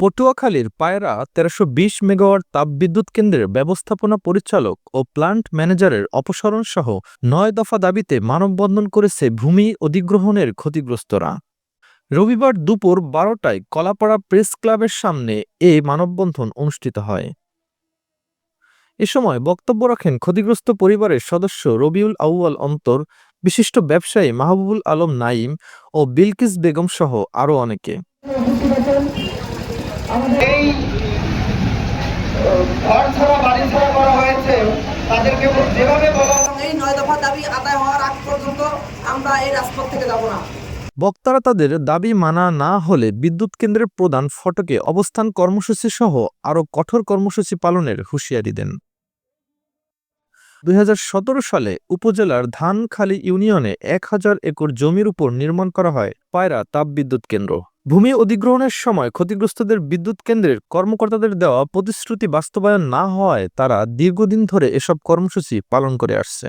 পটুয়াখালীর পায়রা তেরোশো বিশ মেগাওয়াট তাপবিদ্যুৎ কেন্দ্রের ব্যবস্থাপনা পরিচালক ও প্লান্ট ম্যানেজারের অপসারণ সহ নয় দফা দাবিতে মানববন্ধন করেছে ভূমি অধিগ্রহণের ক্ষতিগ্রস্তরা। রবিবার দুপুর বারোটায় কলাপাড়া প্রেস ক্লাবের সামনে এ মানববন্ধন অনুষ্ঠিত হয়। এ সময় বক্তব্য রাখেন ক্ষতিগ্রস্ত পরিবারের সদস্য রবিউল আউয়াল অন্তর, বিশিষ্ট ব্যবসায়ী মাহবুবুল আলম নাইম ও বিলকিস বেগম সহ আরও অনেকে। এই ঘর ছাড়া বাড়ি ছাড়া করা হয়েছে তাদেরকে যেভাবে বলা এই নয় দফা দাবি আদায় হওয়ার আগ পর্যন্ত আমরা এই রাজপথ থেকে যাব না। বক্তারা তাদের দাবি মানা না হলে বিদ্যুৎ কেন্দ্রের প্রধান ফটকে অবস্থান কর্মসূচি সহ আরও কঠোর কর্মসূচি পালনের হুঁশিয়ারি দেন। দু হাজার সতেরো সালে উপজেলার ধানখালী ইউনিয়নে এক হাজার একর জমির উপর নির্মাণ করা হয় পায়রা তাপবিদ্যুৎ কেন্দ্র। ভূমি অধিগ্রহণের সময় ক্ষতিগ্রস্তদের বিদ্যুৎ কেন্দ্রের কর্মকর্তাদের দেওয়া প্রতিশ্রুতি বাস্তবায়ন না হওয়ায় তারা দীর্ঘদিন ধরে এসব কর্মসূচি পালন করে আসছে।